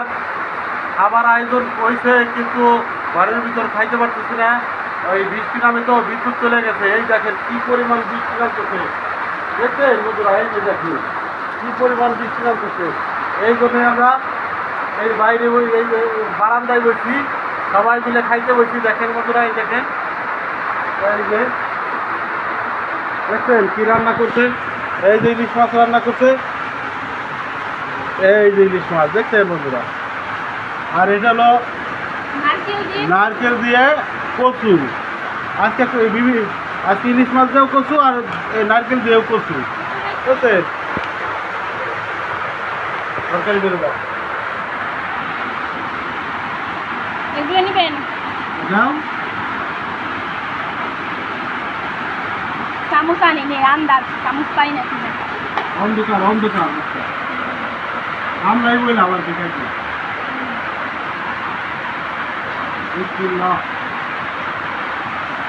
খাবার খাবার আয়োজন হয়েছে, কিন্তু ঘরের ভিতর খাইতে পারতেছি না। ওই বৃষ্টি নামে তো বিদ্যুৎ চলে গেছে। এই দেখেন কি পরিমাণ বৃষ্টি নামতেছে। দেখছেন বন্ধুরা, এই যে দেখুন, কি পরিমাণ বৃষ্টি নামতেছে। এই জন্য আমরা এই বাইরে ওই এই বারান্দায় বসি, সবাই মিলে খাইতে বসি। দেখেন বন্ধুরা, এই দেখেন। দেখছেন কি রান্না করছে? এই যে ইলিশ মাছ রান্না করছে। এই যে ইলিশ মাছ দেখছেন বন্ধুরা? আর এটা হলো নারকেল দিয়ে? কচু। আজকে আজকে ইলিশ মাছ দিয়েও কচু আর এই নারকেল দিয়েও কচু। বুঝছেন? তরকারি বেরোবা এগুলো নেবেন? যাও চামচ আনি নে আন্দাজ। চামচ পাই না অন্ধকার অন্ধকার। আমরাই আবার ঠিক আছে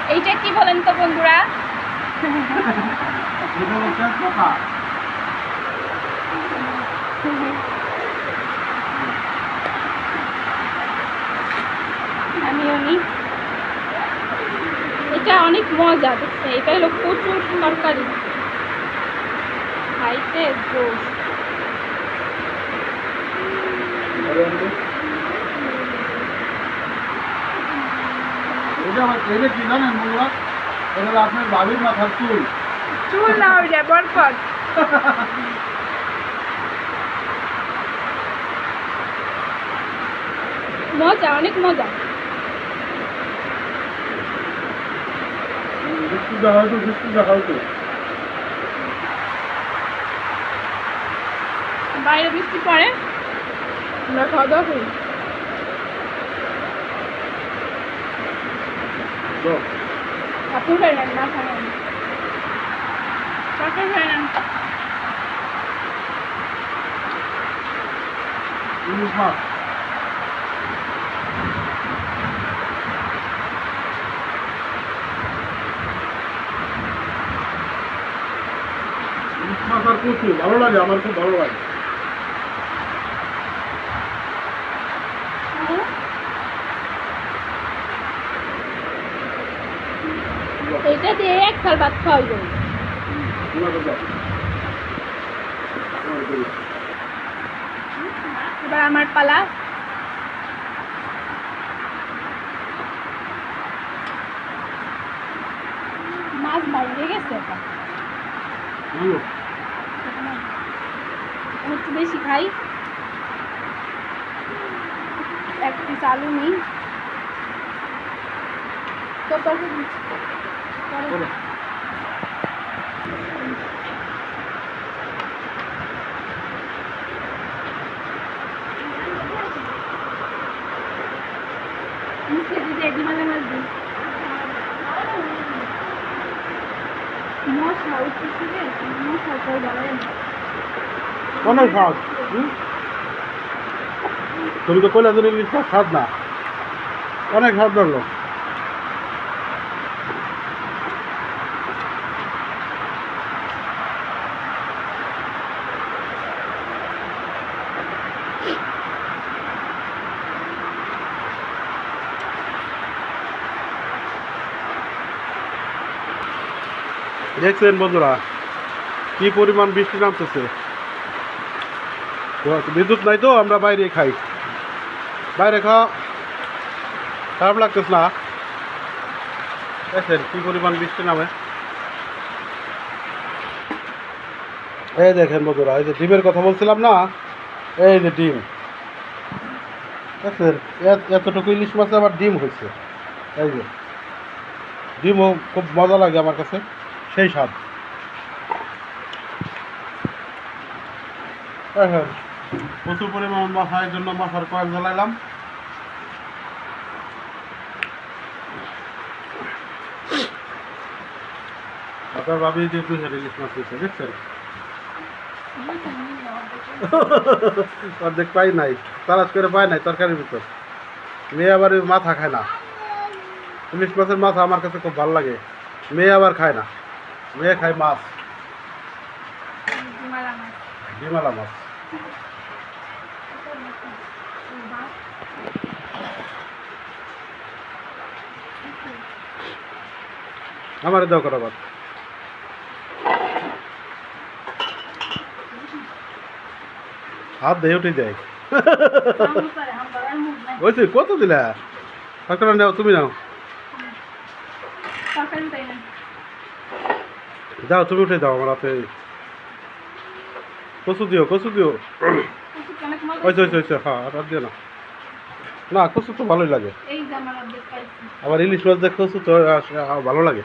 এইটা কি বলেন তো বন্ধুরা? এটা হচ্ছে কথা। আমিও নি এটা অনেক মজা দেখছে এটা হলো প্রচুর তরকারি। খাইতে জোশ এটা আমার এটা কি জানেন বন্ধুরা? এটা হলো আপনার বাবির মাথার চুল। চুল না যায় বরকত মজা অনেক মজা। বিস্কুট দেখাও তো বিস্কুট দেখাও তো। বাইরে বৃষ্টি পড়ে। আমরা খাওয়া দাওয়া করি আপনি খাই নেন না খাই নেন কাকে খাই নেন ইলিশ মাছ। ইলিশ মাছ আর কচু ভালো লাগে আমার খুব ভালো লাগে। দিয়ে এক সাল ভাত খাওয়াই যাবে। এবার আমার পালা। মাছ বাইরে গেছে একটু বেশি খাই। এক পিস আলু নেই। তো অনেক স্বাদ? তুমি তো না। অনেক স্বাদ লাগল দেখছেন বন্ধুরা, কি পরিমাণ বৃষ্টি নামতেছে। বিদ্যুৎ নাই তো, আমরা বাইরে খাই। বাইরে খাওয়া খারাপ লাগতেছে না। দেখছেন কি পরিমাণ বৃষ্টি নামে। এই দেখেন বন্ধুরা, এই যে ডিমের কথা বলছিলাম না, এই যে ডিম। দেখছেন এত- এতটুকু ইলিশ মাছে আবার ডিম হয়েছে। এই যে, ডিমও খুব মজা লাগে আমার কাছে। সেই স্বাদ প্রচুর পরিমাণ মশার জন্য মশার কয়েল জ্বালাইলাম। আপনার ভাবি যে দুই হাজার ইলিশ মাছ হয়েছে দেখছেন? অর্ধেক পাই নাই, তালাশ করে পাই নাই তরকারির ভিতর। মেয়ে আবার মাথা খায় না। ইলিশ মাছের মাথা আমার কাছে খুব ভালো লাগে, মেয়ে আবার খায় না। মেয়ে খাই মাছ ডিমালা মাছ আমার দাও করা বাদ হাত দিয়ে উঠে যায় বলছি কত দিলা তুমি নাও যাও তুমি উঠে দাও আমার হাতে। কচু দিও কচু দিও। ওই ওই ওই হ্যাঁ আর দিও না। না কচু তো ভালোই লাগে। আবার ইলিশ মাছ দিয়ে কচু তো ভালো লাগে।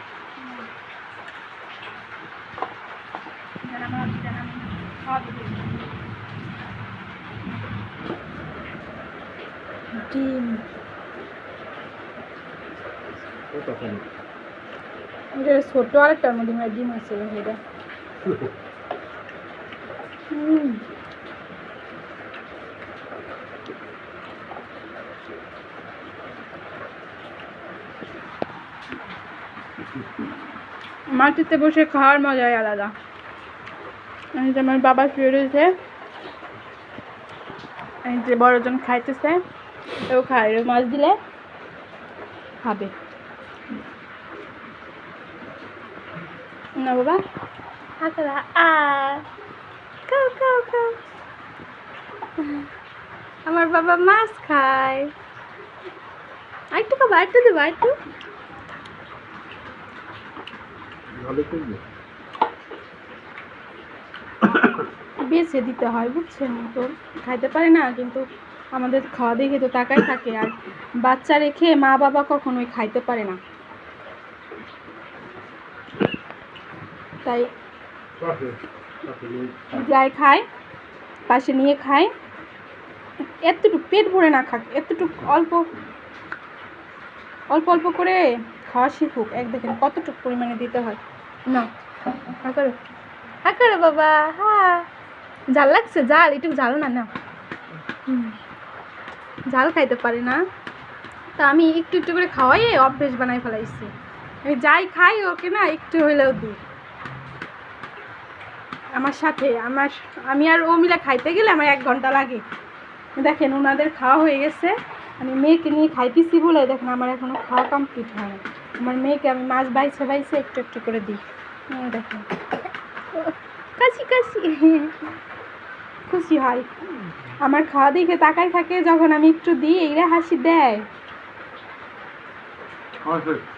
ডিম। এটা ছোট আরেকটার মধ্যে মনে ডিম আছে এটা। মাটিতে বসে খাওয়ার মজাই আলাদা। এই যে আমার বাবা শুয়ে রয়েছে। এই যে বড়জন খাইতেছে, ও খায় মাছ দিলে খাবে। না বাবা? হাতরা আ খাও খাও খাও আমার বাবা মাছ খায়। আরেকটু খাব আরেকটু দেবো আরেকটু। ভালো করবে? বেছে দিতে হয় বুঝছেন? তো খাইতে পারে না কিন্তু আমাদের খাওয়া দেখে তো তাকাই থাকে। আর বাচ্চা রেখে মা বাবা কখনোই খাইতে পারে না। তাই যাই খায় পাশে নিয়ে খায় এতটুকু পেট ভরে না খাক এতটুকু অল্প অল্প অল্প করে খাওয়া শিখুক। এক দেখেন কতটুকু পরিমাণে দিতে হয়। না হা করো হা করো বাবা হ্যাঁ জাল লাগছে জাল একটু জাল না না। জাল খাইতে পারে না। তা আমি একটু একটু করে খাওয়াই অভ্যেস বানাই ফেলাইছি। আমি যাই খাই ওকে না একটু হইলেও দিই। আমার সাথে, আমার, আমি আর ও মিলে খাইতে গেলে আমার এক ঘণ্টা লাগে। দেখেন ওনাদের খাওয়া হয়ে গেছে। আমি মেয়েকে নিয়ে খাইতেছি বলে, দেখেন আমার এখনও খাওয়া কমপ্লিট হয় না। আমার মেয়েকে আমি মাছ বাইছে বাইছে একটু একটু করে দিই। দেখেন। কাশি কাশি। খুশি হয়। আমার খাওয়া দেখে তাকাই থাকে, যখন আমি একটু দিই এইরা হাসি দেয়। হ্যাঁ।